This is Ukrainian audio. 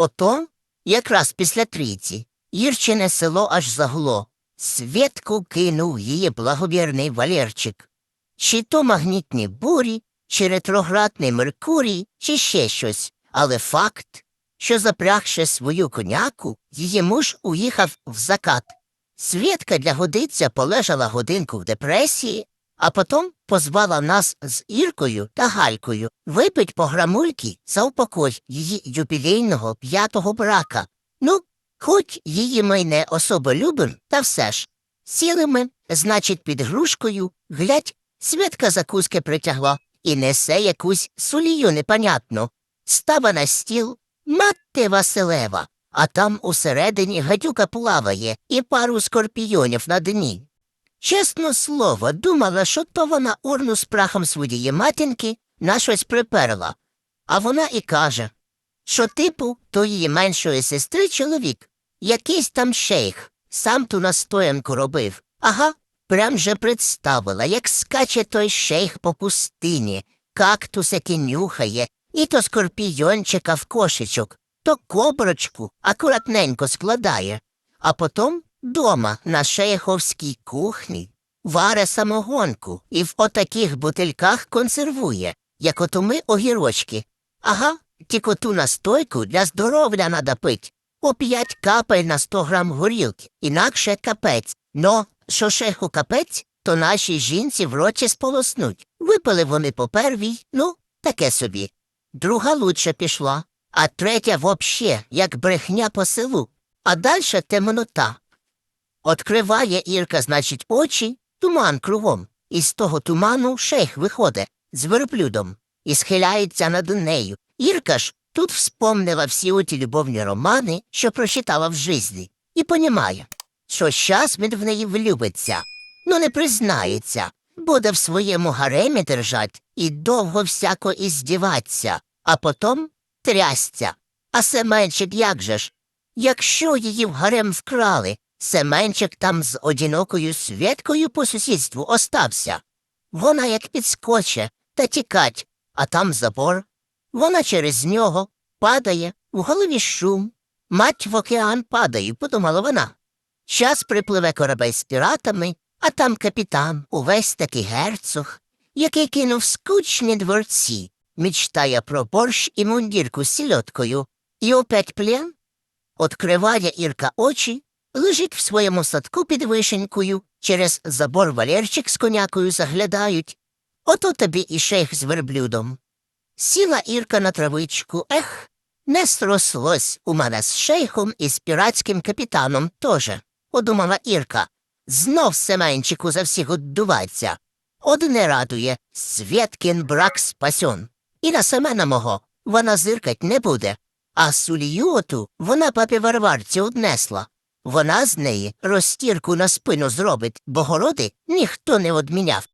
Ото, якраз після трійці, Ірчине село аж загло. Свідку кинув її благовірний Валерчик. Чи то магнітні бурі, чи ретроградний Меркурій, чи ще щось. Але факт, що запрягши свою коняку, її муж уїхав в закат. Свідка для годиця полежала годинку в депресії, а потім позвала нас з Іркою та Галькою випить по грамульки за упокой її юбілейного п'ятого брака. Ну, хоч її ми не особо любим, та все ж. Сіли ми, значить, під грушкою, глядь, Свідка закуски притягла і несе якусь сулію непонятну. Става на стіл, мати Василева, а там усередині гадюка плаває і пару скорпіонів на дні. Чесно слово, думала, що то вона урну з прахом своєї матінки на щось приперла. А вона і каже, що типу то її меншої сестри чоловік, якийсь там шейх, сам ту настоянку робив. Ага, прям же представила, як скаче той шейх по пустині, кактусики нюхає, і то скорпійончика в кошечок, то коброчку акуратненько складає, а потом дома на шейховській кухні варе самогонку і в отаких бутильках консервує, як ото ми огірочки. Ага, тільки ту настойку для здоров'я надо пить. По п'ять капель на сто грам горілки, інакше капець. Но що шеху капець, то нашій жінці в роті сполоснуть. Випили вони по первій, ну, таке собі. Друга лучше пішла, а третя вообще, як брехня по селу, а дальше темнота. Откриває Ірка, значить, очі, туман кругом, і з того туману шейх виходить з верблюдом і схиляється над нею. Ірка ж тут вспомнила всі оті любовні романи, що прочитала в житті, і понімає, що щас він в неї влюбиться, ну не признається, буде в своєму гаремі держать і довго всяко іздіваться, а потом трясця. А Семенчик як же ж? Якщо її в гарем вкрали, Семенчик там з одинокою свідкою по сусідству остався. Вона як підскоче та тікать, а там забор. Вона через нього падає, в голові шум. Мать в океан падає, подумала вона. Час припливе корабель з піратами, а там капітан, увесь такий герцог, який кинув скучні дворці, мечтає про борщ і мундірку з сільоткою, і опять плен. Откриває Ірка очі, лежить в своєму садку під вишенькою, через забор Валерчик з конякою заглядають. Ото тобі і шейх з верблюдом. Сіла Ірка на травичку, ех, не срослось у мене з шейхом і з піратським капітаном теж, подумала Ірка. Знов Семенчику за всіх оддувається. Одне радує Свєткін брак спасьон. І на Семена мого вона зиркать не буде. А сулію оту вона папі Варварці однесла. Вона з неї розтірку на спину зробить, бо городи ніхто не одміняв.